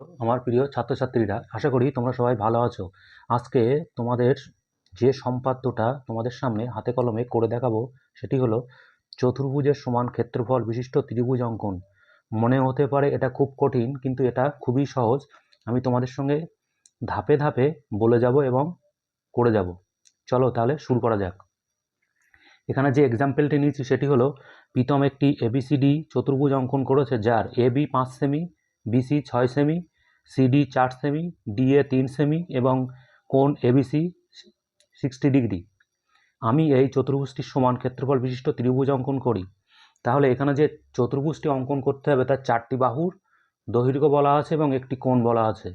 আমার প্রিয় ছাত্রছাত্রীরা, আশা করি তোমরা সবাই ভালো আছো। আজকে তোমাদের যে সম্পাদ্যটা তোমাদের সামনে হাতে কলমে করে দেখাবো, সেটি হলো চতুর্ভুজের সমান ক্ষেত্রফল বিশিষ্ট ত্রিভুজ অঙ্কন। মনে হতে পারে এটা খুব কঠিন, কিন্তু এটা খুবই সহজ। আমি তোমাদের সঙ্গে ধাপে ধাপে বলে যাব এবং করে যাব। চলো তাহলে শুরু করা যাক। এখানে যে এক্সাম্পলটি নিয়েছি, সেটি হলো প্রীতম একটি এবিসিডি চতুর্ভুজ অঙ্কন করেছে, যার এ বি পাঁচ সেমি বিসি ছয় সেমি সিডি চার সেমি ডিএ তিন সেমি এবং কোণ এবিসি সিক্সটি ডিগ্রি আমি এই চতুর্ভুজটির সমান ক্ষেত্রফল বিশিষ্ট ত্রিভুজ অঙ্কন করি। তাহলে এখানে যে চতুর্ভুজটি অঙ্কন করতে হবে তার চারটি বাহুর দৈর্ঘ্য বলা আছে এবং একটি কোণ বলা আছে।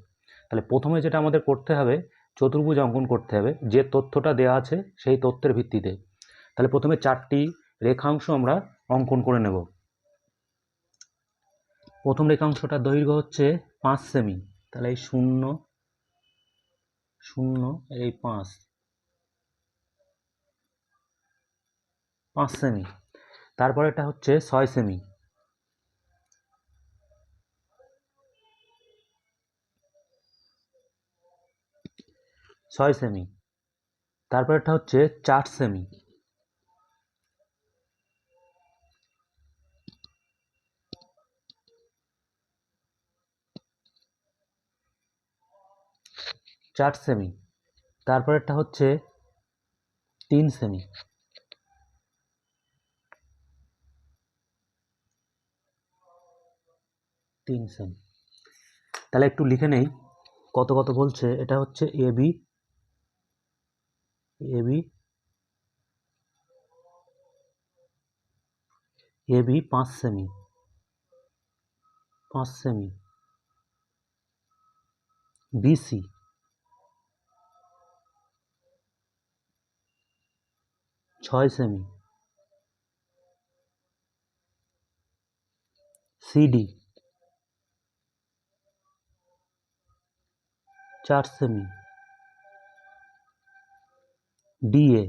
তাহলে প্রথমে যেটা আমাদের করতে হবে, চতুর্ভুজ অঙ্কন করতে হবে। যে তথ্যটা দেওয়া আছে সেই তথ্যের ভিত্তিতে। তাহলে প্রথমে চারটি রেখাংশ আমরা অঙ্কন করে নেব। প্রথম রেখাংশটার দৈর্ঘ্য হচ্ছে পাঁচ সেমি। তাহলে এই শূন্য শূন্য, এই পাঁচ পাঁচ সেমি। তারপর এটা হচ্ছে ছয় সেমি। ছয় সেমি। তারপর এটা হচ্ছে চার সেমি। চার সেমি তারপরেরটা হচ্ছে তিন সেমি তিন সেমি তাহলে একটু লিখে নেই, কত কত বলছে, এটা হচ্ছে A B A B A B পাঁচ সেমি পাঁচ সেমি বিসি ছয় সেমি। সিডি। চার সেমি। ডিএ।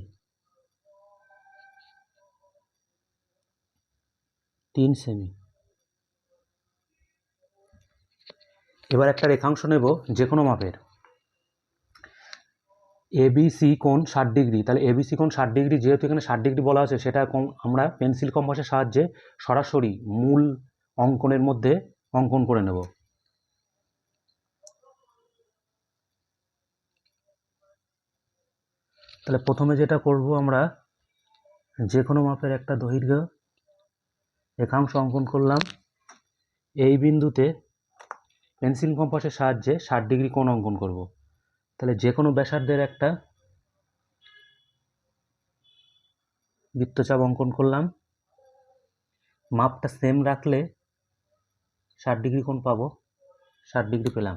তিন সেমি। এবার একটা রেখাংশ নেব যে কোনো মাপের। এবিসি কোণ ষাট ডিগ্রি। তাহলে এবিসি কোণ ষাট ডিগ্রি, যেহেতু এখানে ষাট ডিগ্রি বলা আছে, সেটা আমরা পেন্সিল কম্পাসের সাহায্যে সরাসরি মূল অঙ্কনের মধ্যে অঙ্কন করে নেব। তাহলে প্রথমে যেটা করব আমরা, যে কোনো মাপের একটা দৈর্ঘ্য রেখাংশ অঙ্কন করলাম। এই বিন্দুতে পেন্সিল কম্পাসের সাহায্যে ষাট ডিগ্রি কোণ অঙ্কন করব। তাহলে যে কোনো ব্যাসার্ধের একটা বৃত্তচাপ অঙ্কন করলাম। মাপটা সেম রাখলে ষাট ডিগ্রি কোণ পাবো, ষাট ডিগ্রি পেলাম।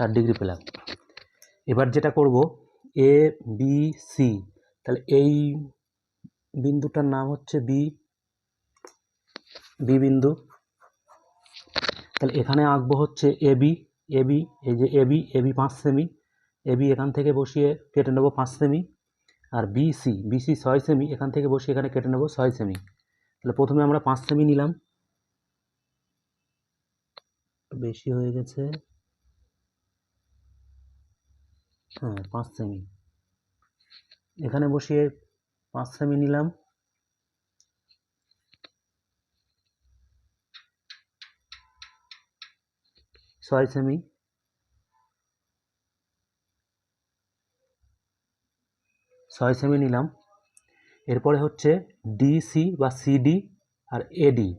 ষাট ডিগ্রি পেলাম। এবার যেটা করব এ বি সি তাহলে এই বিন্দুটার নাম হচ্ছে বি বি বিন্দু। তাহলে এখানে আঁকবো হচ্ছে এ বি এ বি এই যে এ বি এ বি পাঁচ সেমি এ বি এখান থেকে বসিয়ে কেটে নেব পাঁচ সেমি, আর বি সি বি সি ছয় সেমি, এখান থেকে বসিয়ে এখানে কেটে নেব ছয় সেমি। তাহলে প্রথমে আমরা পাঁচ সেমি নিলাম। বেশি হয়ে গেছে। হ্যাঁ পাঁচ সেমি এখানে বসিয়ে পাঁচ সেমি নিলাম। ছয় সেমি ছয় সেমি নিলাম। এরপরে হচ্ছে ডিসি বা সিডি আর এডি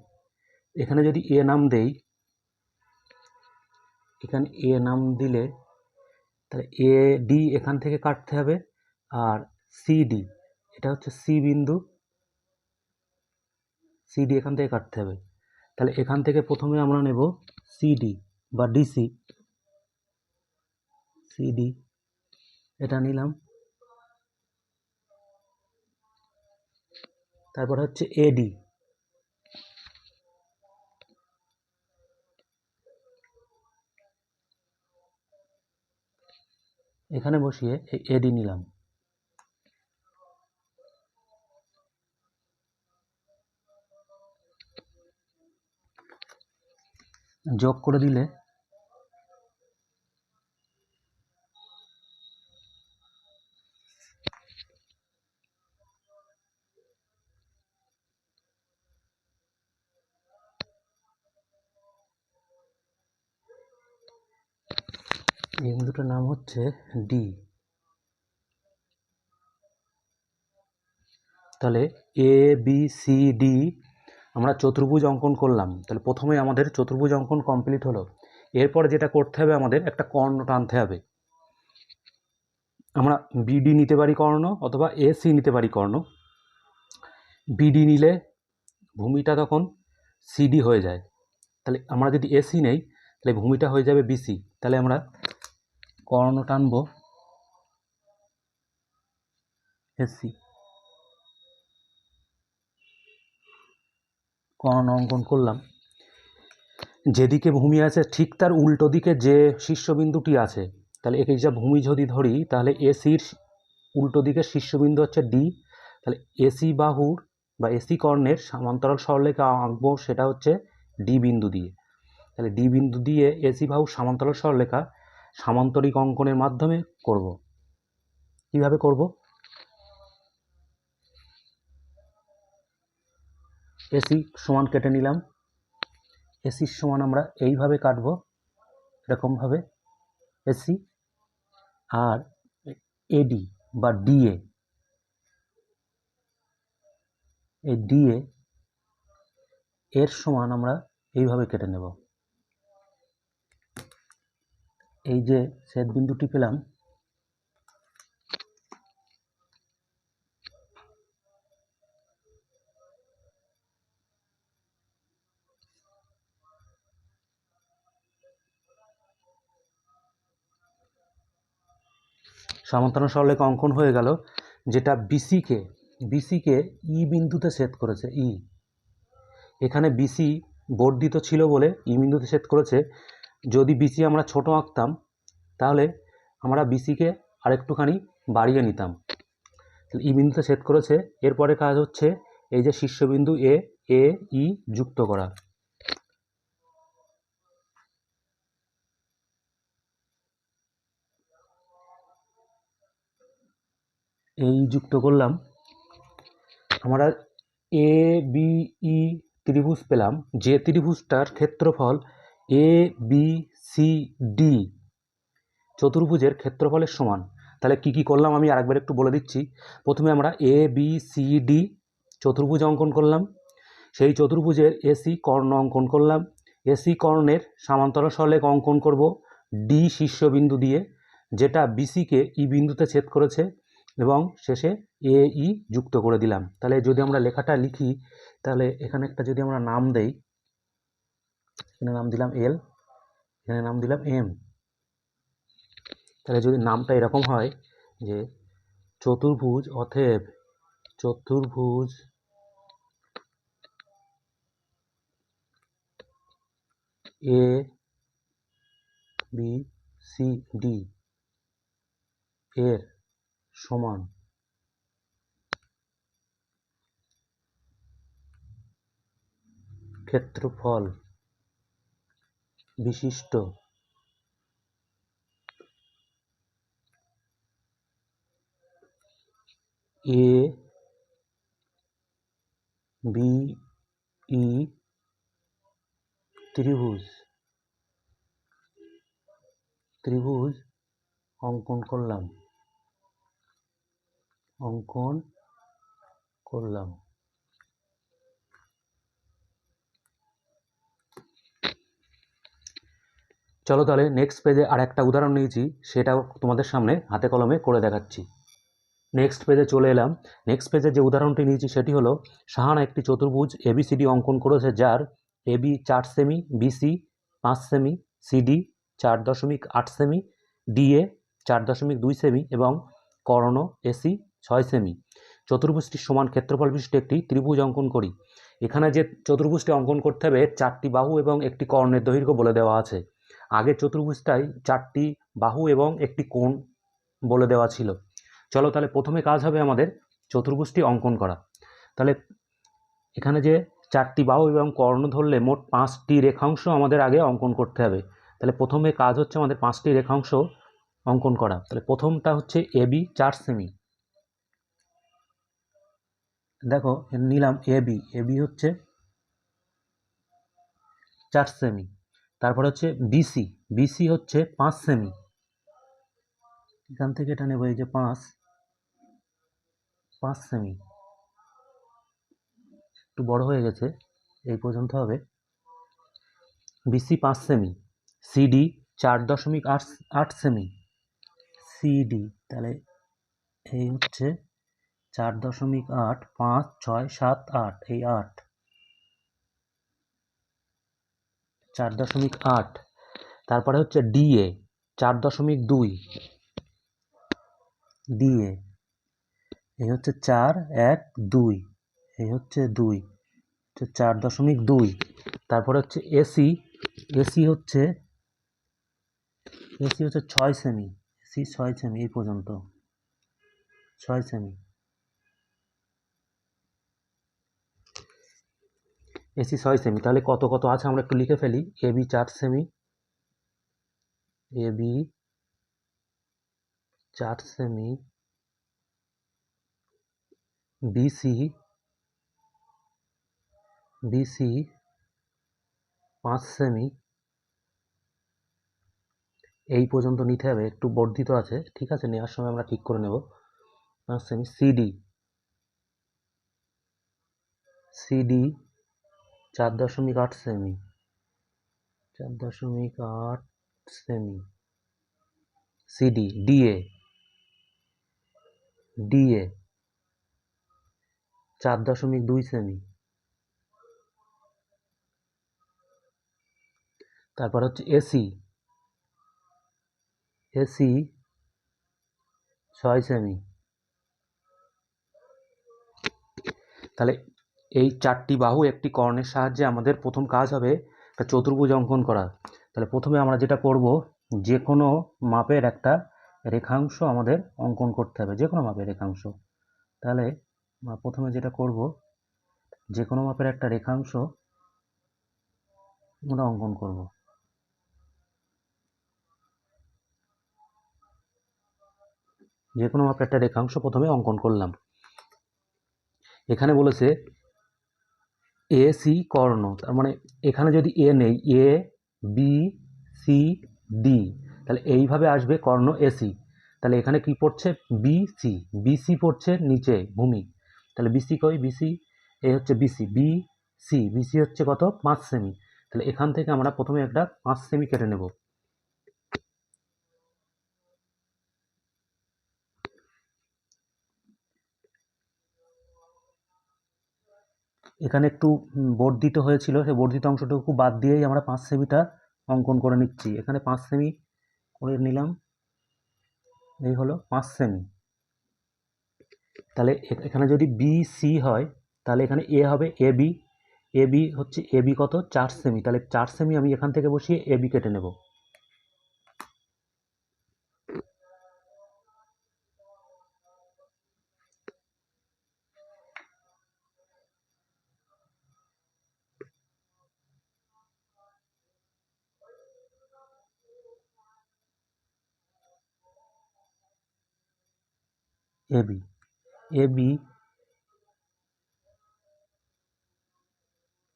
এখানে যদি এ নাম দেই, এখানে এ নাম দিলে তাহলে এ ডি এখান থেকে কাটতে হবে আর সিডি এটা হচ্ছে সি বিন্দু। সিডি এখান থেকে কাটতে হবে। তাহলে এখান থেকে প্রথমে আমরা নেব সিডি বা ডিসি সিডি এটা নিলাম। তারপর হচ্ছে এডি এখানে বসিয়ে এডি নিলাম। যোগ করে দিলে এই বিন্দুটার নাম হচ্ছে ডি তাহলে এ বি সি ডি আমরা চতুর্ভুজ অঙ্কন করলাম। তাহলে প্রথমে আমাদের চতুর্ভুজ অঙ্কন কমপ্লিট হলো। এরপরে যেটা করতে হবে আমাদের, একটা কর্ণ টানতে হবে। আমরা বিডি নিতে পারি কর্ণ অথবা এসি নিতে পারি কর্ণ। বিডি নিলে ভূমিটা তখন সিডি হয়ে যায়। তাহলে আমরা যদি এসি নেই, তাহলে ভূমিটা হয়ে যাবে বিসি তাহলে আমরা কর্ণ টানবো। এসি কর্ণ অঙ্কন করলাম। যেদিকে ভূমি আছে, ঠিক তার উল্টো দিকে যে শীর্ষবিন্দুটি আছে, তাহলে একে যা ভূমি যদি ধরি, তাহলে এসির উল্টো দিকের শীর্ষবিন্দু হচ্ছে ডি। তাহলে এসি বাহুর বা এসি কর্ণের সমান্তরাল সরলরেখা আঁকবো, সেটা হচ্ছে ডি বিন্দু দিয়ে। তাহলে ডি বিন্দু দিয়ে এসি বাহুর সমান্তরাল সরলরেখা সামান্তরিক অঙ্কনের মাধ্যমে করব। কীভাবে করব? এসি সমান কেটে নিলাম। এসির সমান আমরা এইভাবে কাটব, এরকমভাবে। এসি আর এডি বা ডিএ এই ডিএ এর সমান আমরা এইভাবে কেটে নেব। এই যে ছেদ বিন্দুটি পেলাম, সমান্তরাল সরলরেখা অঙ্কন হয়ে গেল, যেটা বিসিকে বিসিকে ই বিন্দুতে সেট করেছে ই এখানে বিসি বর্ধিত ছিল বলে ই বিন্দুতে সেট করেছে যদি বিসি আমরা ছোট আঁকতাম, তাহলে আমরা বিসিকে আরেকটুখানি বাড়িয়ে নিতাম। ই বিন্দুতে সেট করেছে, এরপরে কাজ হচ্ছে এই যে শীর্ষবিন্দু এ এ ই যুক্ত করা। এই যুক্ত করলাম, আমরা এ বি ই ত্রিভুজ পেলাম, যে ত্রিভুজটার ক্ষেত্রফল এ বি সি ডি চতুর্ভুজের ক্ষেত্রফলের সমান। তাহলে কি কি করলাম আমি আরেকবার একটু বলে দিচ্ছি। প্রথমে আমরা এ বি সি ডি চতুর্ভুজ অঙ্কন করলাম। সেই চতুর্ভুজের এসি কর্ণ অঙ্কন করলাম। এসি কর্ণের সমান্তরাল সরলেখ অঙ্কন করব ডি শীর্ষবিন্দু দিয়ে, যেটা বিসিকে ই বিন্দুতে ছেদ করেছে এবং শেষে এ ই যুক্ত করে দিলাম। তাহলে যদি আমরা লেখাটা লিখি, তাহলে এখানে একটা যদি আমরা নাম দেই এখানে নাম দিলাম এল এখানে নাম দিলাম এম তাহলে যদি নামটা এরকম হয় যে চতুর্ভুজ অথেব, চতুর্ভুজ এ বি সি ডি এর সমান। ক্ষেত্রফল বিশিষ্ট। এ বি ই ত্রিভুজ। ত্রিভুজ অঙ্কন করলাম। অঙ্কন করলাম। চলো তাহলে নেক্সট পেজে আর একটা উদাহরণ নিয়েছি, সেটাও তোমাদের সামনে হাতে কলমে করে দেখাচ্ছি। নেক্সট পেজে চলে এলাম। নেক্সট পেজে যে উদাহরণটি নিয়েছি, সেটি হলো সাহানা একটি চতুর্ভুজ এবিসিডি অঙ্কন করেছে, যার এবি চার সেমি বিসি পাঁচ সেমি সিডি চার দশমিক আট সেমি ডিএ চার দশমিক দুই সেমি এবং কর্ণ এসি ছয় সেমি চতুর্ভুজটির সমান ক্ষেত্রফল বিশিষ্ট একটি ত্রিভুজ অঙ্কন করি। এখানে যে চতুর্ভুজটি অঙ্কন করতে হবে, চারটি বাহু এবং একটি কর্ণের দৈর্ঘ্য বলে দেওয়া আছে। আগের চতুর্ভুজটাই চারটি বাহু এবং একটি কোণ বলে দেওয়া ছিল। চলো তাহলে প্রথমে কাজ হবে আমাদের চতুর্ভুজটি অঙ্কন করা। তাহলে এখানে যে চারটি বাহু এবং কর্ণ ধরলে মোট পাঁচটি রেখাংশ আমাদের আগে অঙ্কন করতে হবে। তাহলে প্রথমে কাজ হচ্ছে আমাদের পাঁচটি রেখাংশ অঙ্কন করা। তাহলে প্রথমটা হচ্ছে এবি চার সেমি। দেখো নিলাম এবি এবি হচ্ছে চার সেমি। তারপর হচ্ছে বিসি বিসি হচ্ছে পাঁচ সেমি এখান থেকে এটা নেব এই যে পাঁচ পাঁচ সেমি একটু বড় হয়ে গেছে, এই পর্যন্ত হবে। বিসি পাঁচ সেমি সিডি চার দশমিক আট আট সেমি সিডি তাহলে এই হচ্ছে চার দশমিক আট, পাঁচ, ছয়, সাত, আট, এই আট। চার দশমিক আট। তারপরে হচ্ছে ডিএ চার দশমিক দুই। ডিএ এই হচ্ছে চার এক দুই, এই হচ্ছে দুই, হচ্ছে চার দশমিক দুই। তারপরে হচ্ছে এসি এসি হচ্ছে এসি হচ্ছে ছয় সেমি এসি ছয় সেমি এই পর্যন্ত, ছয় সেমি। এসি ছয় সেমি তাহলে কত কত আছে আমরা একটু লিখে ফেলি। এ বি চার সেমি এ বি চার সেমি বিসি বিসি পাঁচ সেমি এই পর্যন্ত নিতে হবে, একটু বর্ধিত আছে, ঠিক আছে? নেওয়ার সময় আমরা ঠিক করে নেব। পাঁচ সেমি সিডি সিডি চার দশমিক আট সেমি। চার দশমিক আট সেমি। সিডি ডিএ ডিএ চার দশমিক দুই সেমি। তারপর হচ্ছে এসি এসি ছয় সেমি। তাহলে এই চারটি বাহু একটি কর্ণের সাহায্যে আমাদের প্রথম কাজ হবে একটা চতুর্ভুজ অঙ্কন করা। তাহলে প্রথমে আমরা যেটা করব যে কোনো মাপের একটা রেখাংশ আমাদের অঙ্কন করতে হবে যে কোনো মাপের রেখাংশ। তাহলে প্রথমে যেটা করব যে কোনো মাপের একটা রেখাংশ আমরা অঙ্কন করব। যে কোনো মাপের একটা রেখাংশ প্রথমে অঙ্কন করলাম। এখানে বলেছে এ সি কর্ণ। তার মানে এখানে যদি এ নেই এ বি সি ডি তাহলে এইভাবে আসবে কর্ণ এসি তাহলে এখানে কি পড়ছে? বিসি বিসি পড়ছে নিচে, ভূমি। তাহলে বিসি কই? বিসি এ হচ্ছে বিসি বি সি বিসি হচ্ছে কত? পাঁচ সেমি। তাহলে এখান থেকে আমরা প্রথমে একটা পাঁচ সেমি কেটে নেব। এখানে একটু বর্ধিত হয়েছিল। সেই বর্ধিত অংশটুকু বাদ দিয়েই আমরা পাঁচ সেমিটা অঙ্কন করে নিচ্ছি। এখানে পাঁচ সেমি করে নিলাম। এই হলো পাঁচ সেমি। তাহলে এখানে যদি বি, সি হয়, তাহলে এখানে এ হবে এ বি। এ বি হচ্ছে এ বি কত? চার সেমি। তাহলে চার সেমি আমি এখান থেকে বসিয়ে এ বি কেটে নেব। এ বি এ বি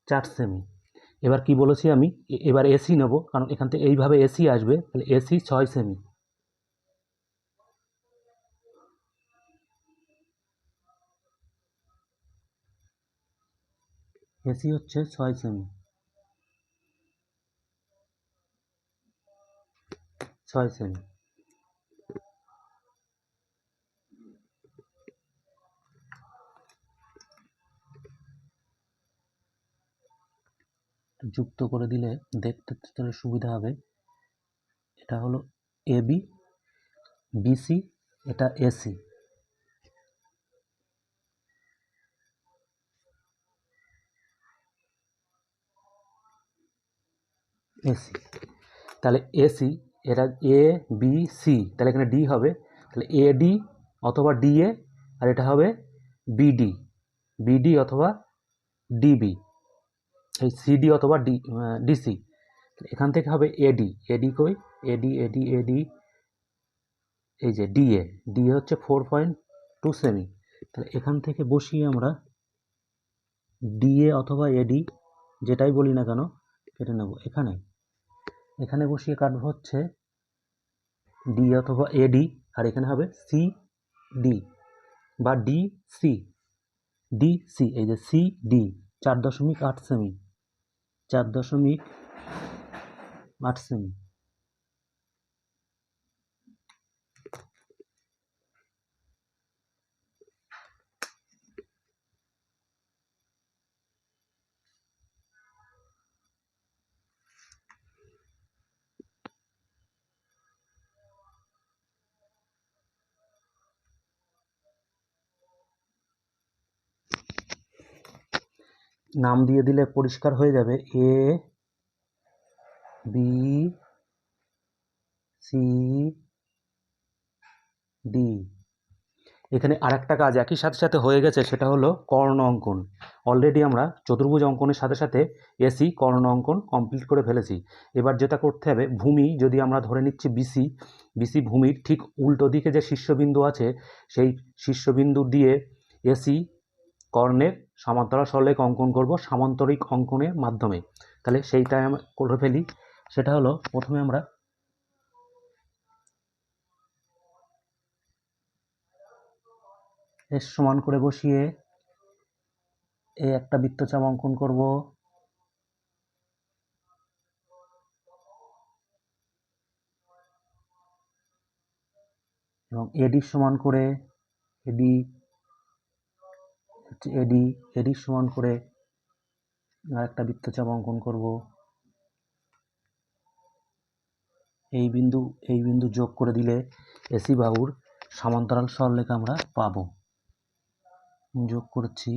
চার সেমি এবার কি বলেছি আমি? এবার এসি নেব, কারণ এখান থেকে এইভাবে এসি আসবে, তাহলে এসি ছয় সেমি এসি হচ্ছে ছয় সেমি ছয় সেমি যুক্ত করে দিলে দেখতে তাহলে সুবিধা হবে। এটা হলো এবি বিসি এটা এসি এসি তাহলে এসি এটা এ, বি, সি, তাহলে এখানে ডি হবে। তাহলে এ ডি অথবা ডিএ আর এটা হবে বিডি বিডি অথবা ডিবি এই সিডি অথবা ডি ডিসি এখান থেকে হবে এডি এডি কই? এডি এডি এডি এই যে ডিএ ডিএ হচ্ছে ফোর পয়েন্ট টু সেমি তাহলে এখান থেকে বসিয়ে আমরা ডিএ অথবা এডি যেটাই বলি না কেন, কেটে নেব। এখানে। এখানে বসিয়ে কাটবো হচ্ছে ডি অথবা এডি আর এখানে হবে সি ডি বা ডি সি ডি সি এই যে সি ডি চার দশমিক আট সেমি চার দশমিক আট সেমি। নাম দিয়ে দিলে পরিষ্কার হয়ে যাবে। এ বি সি ডি এখানে আরেকটা কাজ একই সাথে সাথে হয়ে গেছে, সেটা হলো কর্ণ অঙ্কন। অলরেডি আমরা চতুর্ভুজ অঙ্কনের সাথে সাথে এসি কর্ণ অঙ্কন কমপ্লিট করে ফেলেছি। এবার যেটা করতে হবে, ভূমি যদি আমরা ধরে নিচ্ছি বিসি বিসি ভূমির ঠিক উল্টো দিকে যে শীর্ষবিন্দু আছে, সেই শীর্ষবিন্দু দিয়ে এসি কর্ণের সমান্তরাল সরলেখ অঙ্কন করব সামান্তরিক অঙ্কনের মাধ্যমে। তাহলে সেইটাই আমরা করে ফেলি। সেটা হলো প্রথমে আমরা এর সমান করে বসিয়ে এ একটা বৃত্তচাপ অঙ্কন করব। এবং এডি সমান করে এডি হচ্ছে এডি এডি সমান করে আর একটা বৃত্তচাপ অঙ্কন করব। এই বিন্দু এই বিন্দু যোগ করে দিলে এসি বাহুর সমান্তরাল সরলরেখা আমরা পাবো। যোগ করছি।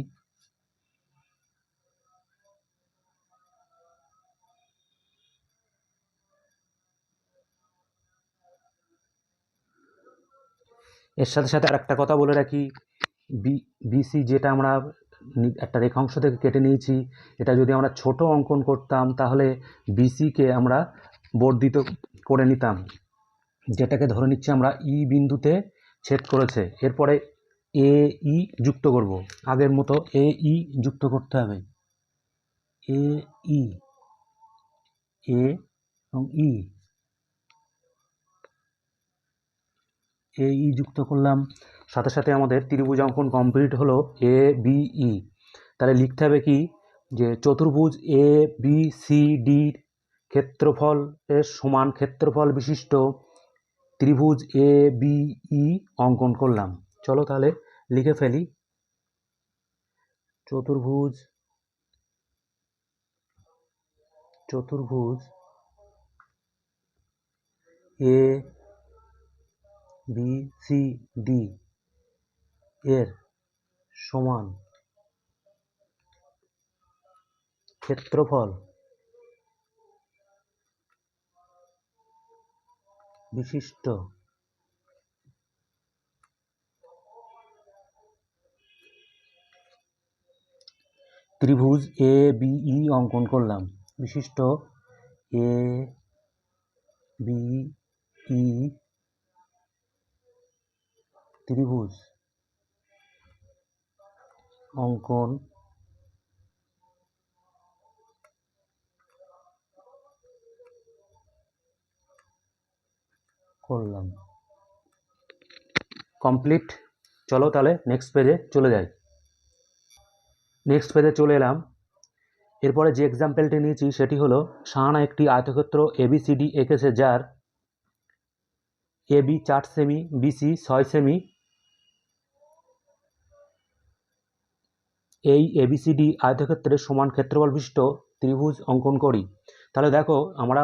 এর সাথে সাথে আরেকটা কথা বলে রাখি। বি বিসি যেটা আমরা একটা রেখাংশ থেকে কেটে নিয়েছি, এটা যদি আমরা ছোট অঙ্কন করতাম, তাহলে বিসিকে আমরা বর্ধিত করে নিতাম। যেটাকে ধরে নিচ্ছি আমরা ই বিন্দুতে ছেদ করেছে। এরপরে এ ই যুক্ত করব। আগের মতো এ ই যুক্ত করতে হবে। এ ই এ এবং ই এ ই যুক্ত করলাম। সাথে সাথে আমাদের ত্রিভুজ অঙ্কন কমপ্লিট হলো এ বি ই তাহলে লিখতে হবে কি? যে চতুর্ভুজ এ বি সি ডির ক্ষেত্রফল এর সমান ক্ষেত্রফল বিশিষ্ট ত্রিভুজ এ বি ই অঙ্কন করলাম। চলো তাহলে লিখে ফেলি। চতুর্ভুজ চতুর্ভুজ এ বি সি ডি এর সমান ক্ষেত্রফল বিশিষ্ট ত্রিভুজ এ বি ই অঙ্কন করলাম। বিশিষ্ট এ বি ই ত্রিভুজ। অঙ্কন। করলাম। কমপ্লিট। চলো তাহলে নেক্সট পেজে চলে যাই। নেক্সট পেজে চলে এলাম। এরপরে যে এক্সাম্পলটি নিয়েছি, সেটি হলো সাহানা একটি আয়তক্ষেত্র এবিসিডি এঁকেছে, যার এবি চার সেমি বিসি ছয় সেমি এই এবিসিডি আয়তক্ষেত্রের সমান ক্ষেত্রফল বিশিষ্ট ত্রিভুজ অঙ্কন করি। তাহলে দেখো, আমরা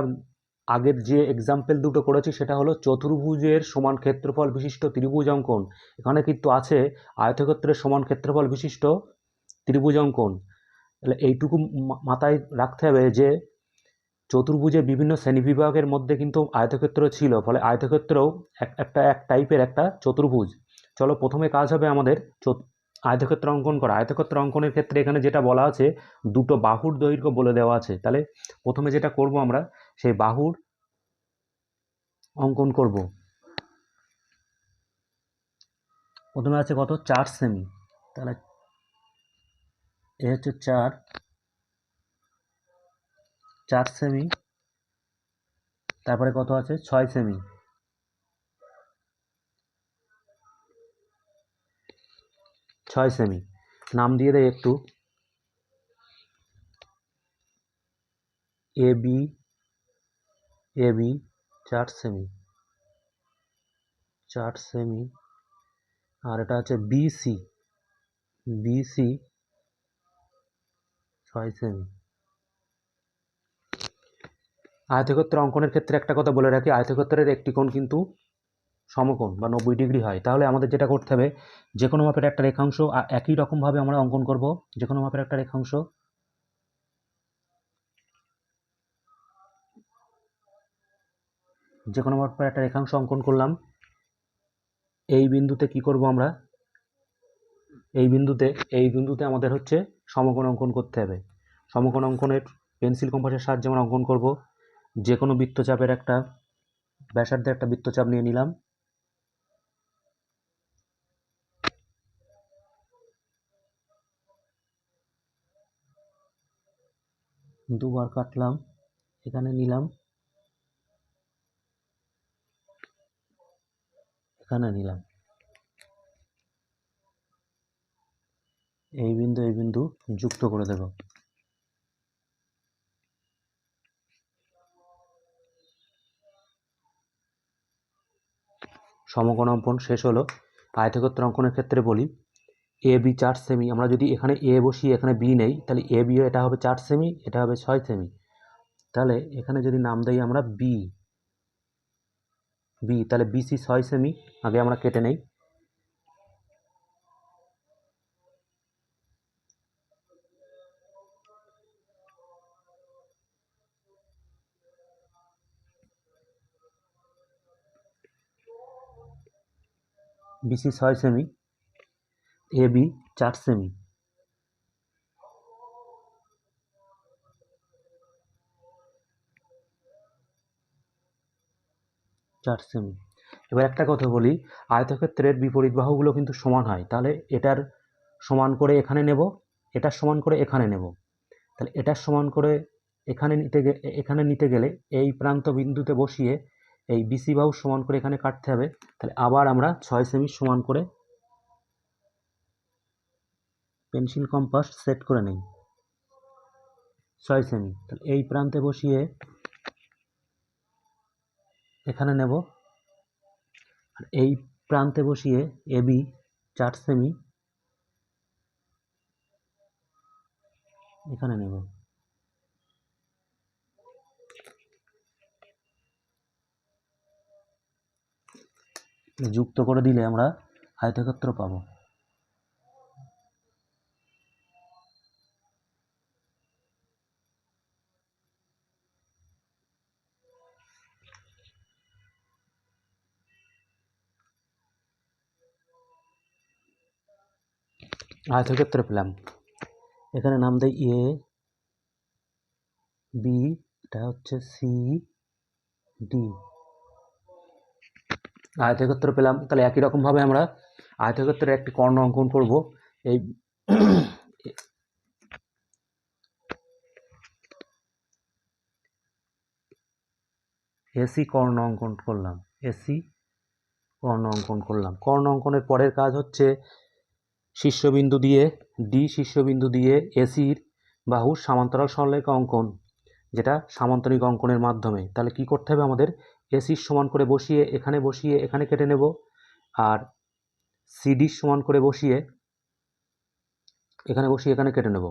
আগের যে এক্সাম্পল দুটো করেছি, সেটা হলো চতুর্ভুজের সমান ক্ষেত্রফল বিশিষ্ট ত্রিভুজ অঙ্কন। এখানে কিন্তু আছে আয়তক্ষেত্রের সমান ক্ষেত্রফল বিশিষ্ট ত্রিভুজ অঙ্কন। তাহলে এইটুকু মাথায় রাখতে হবে যে চতুর্ভুজের বিভিন্ন শ্রেণীবিভাগের মধ্যে কিন্তু আয়তক্ষেত্র ছিল, ফলে আয়তক্ষেত্রও এক, একটা এক টাইপের একটা চতুর্ভুজ। চলো, প্রথমে কাজ হবে আমাদের আয়তক্ষেত্র অঙ্কন করা। আয়তক্ষেত্র অঙ্কনের ক্ষেত্রে এখানে যেটা বলা আছে, দুটো বাহুর দৈর্ঘ্য বলে দেওয়া আছে। তাহলে প্রথমে যেটা করব আমরা, সেই বাহুর অঙ্কন করব। প্রথমে আছে কত? চার সেমি। তাহলে এ হচ্ছে চার। চার সেমি। তারপরে কত আছে? ছয় সেমি। ছয় সেমি। নাম দিয়ে দেয় একটু। এ বি এ বি, চার সেমি। চার সেমি। আর এটা হচ্ছে বিসি বিসি ছয় সেমি। আয়তক্ষেত্র অঙ্কনের ক্ষেত্রে একটা কথা বলে রাখি, আয়তক্ষেত্রের একটি কোণ কিন্তু সমকোণ বা নব্বই ডিগ্রি হয়। তাহলে আমাদের যেটা করতে হবে যে কোনো মাপের একটা রেখাংশ একই রকমভাবে আমরা অঙ্কন করব। যে কোনো মাপের একটা রেখাংশ। যে কোনো মাপের একটা রেখাংশ অঙ্কন করলাম। এই বিন্দুতে কি করব আমরা? এই বিন্দুতে এই বিন্দুতে আমাদের হচ্ছে সমকোণ অঙ্কন করতে হবে। সমকোণ অঙ্কনের পেন্সিল কম্পাসের সাহায্যে আমরা অঙ্কন করব। যে কোনো বৃত্তচাপের একটা, ব্যাসার্ধের একটা বৃত্তচাপ নিয়ে নিলাম। দুবার কাটলাম, এখানে নিলাম। এখানে নিলাম। এই বিন্দু এই বিন্দু যুক্ত করে দেব। অঙ্কন শেষ হলো। আয়তক্ষেত্র অঙ্কনের ক্ষেত্রে বলি এ বি চার সেমি আমরা যদি এখানে এ বসি এখানে বি নেই, তাহলে এ বি এটা হবে চার সেমি এটা হবে ছয় সেমি তাহলে এখানে যদি নাম দেই আমরা বি বি তাহলে বিসি ছয় সেমি আগে আমরা কেটে নেই। বিসি ছয় সেমি এ বি চার সেমি চার সেমি এবার একটা কথা বলি, আয়তক্ষেত্রের বিপরীত বাহুগুলো কিন্তু সমান হয়। তাহলে এটার সমান করে এখানে নেব, এটার সমান করে এখানে নেব। তাহলে এটার সমান করে এখানে নিতে এখানে নিতে গেলে এই প্রান্ত বিন্দুতে বসিয়ে এই বিসি বাহু সমান করে এখানে কাটতে হবে। তাহলে আবার আমরা ছয় সেমি সমান করে পেন্সিল কম্পাস সেট করে নেই। ছয় সেমি তাহলে এই প্রান্তে বসিয়ে এখানে নেব। আর এই প্রান্তে বসিয়ে এবি চার সেমি এখানে নেব। যুক্ত করে দিলে আমরা আয়তক্ষেত্র পাবো। আয়তক্ষেত্র পেলাম এখানে নাম দেয় এ বি এটা হচ্ছে সি ডি আয়তক্ষেত্র পেলাম তাহলে একই রকমভাবে আমরা আয়তক্ষেত্রের একটি কর্ণ অঙ্কন করব। এই এসি কর্ণ অঙ্কন করলাম। এসি কর্ণ অঙ্কন করলাম। কর্ণ অঙ্কনের পরের কাজ হচ্ছে শীর্ষবিন্দু দিয়ে ডি শীর্ষবিন্দু দিয়ে এসির বাহুর সামান্তরাল সরলরেখা অঙ্কন, যেটা সামান্তরিক অঙ্কনের মাধ্যমে। তাহলে কি করতে হবে আমাদের? এসির সমান করে বসিয়ে, এখানে বসিয়ে, এখানে কেটে নেব। আর সিডির সমান করে বসিয়ে, এখানে বসিয়ে, এখানে কেটে নেব।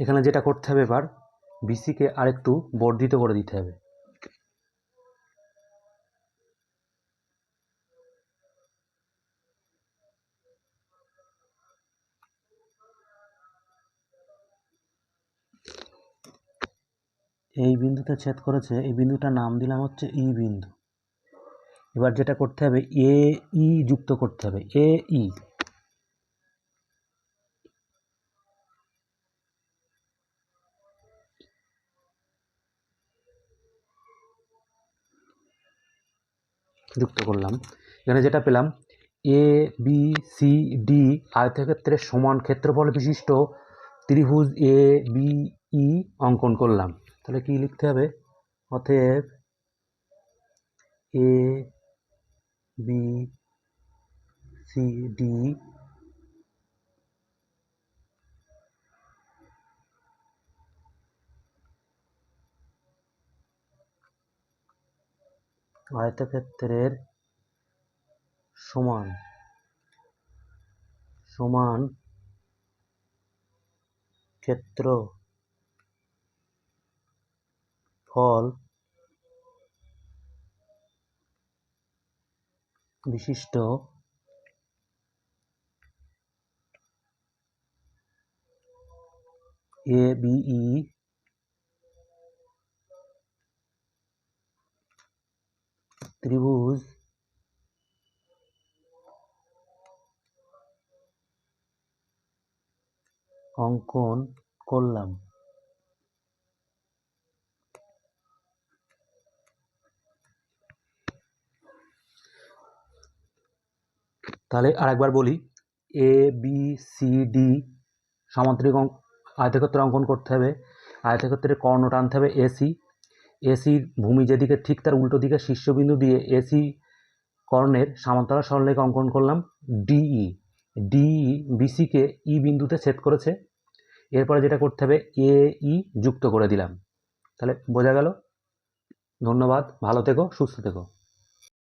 এখানে যেটা করতে হবে এবার, বিসিকে আরেকটু বর্ধিত করে দিতে হবে। এই বিন্দুতে ছেদ করেছে, এই বিন্দুটার নাম দিলাম হচ্ছে ই বিন্দু। এবার যেটা করতে হবে, এ ই যুক্ত করতে হবে, এ ই। যুক্ত করলাম। এখানে যেটা পেলাম এ বি সি ডি আয়তক্ষেত্রের সমান ক্ষেত্রফল বিশিষ্ট ত্রিভুজ এ বি ই অঙ্কন করলাম। তাহলে কি লিখতে হবে? অতএব এ বি সি ডি আয়তক্ষেত্রের সমান সমান ক্ষেত্র ফল বিশিষ্ট এ বিই ত্রিভুজ। অঙ্কন করলাম। তাহলে আরেকবার বলি এ বি সি ডি সামান্তরিক আয়তক্ষেত্র অঙ্কন করতে হবে। আয়তক্ষেত্রের কর্ণ টানতে হবে এসি এসির ভূমি যেদিকে ঠিক তার উল্টো দিকে শীর্ষবিন্দু দিয়ে এসি কর্ণের সামান্তরা সরলেখা অঙ্কন করলাম ডিই। ডিই বিসিকে ই বিন্দুতে ছেদ করেছে। এরপরে যেটা করতে হবে এ ই যুক্ত করে দিলাম। তাহলে বোঝা গেল? ধন্যবাদ, ভালো থেকো, সুস্থ থেকো।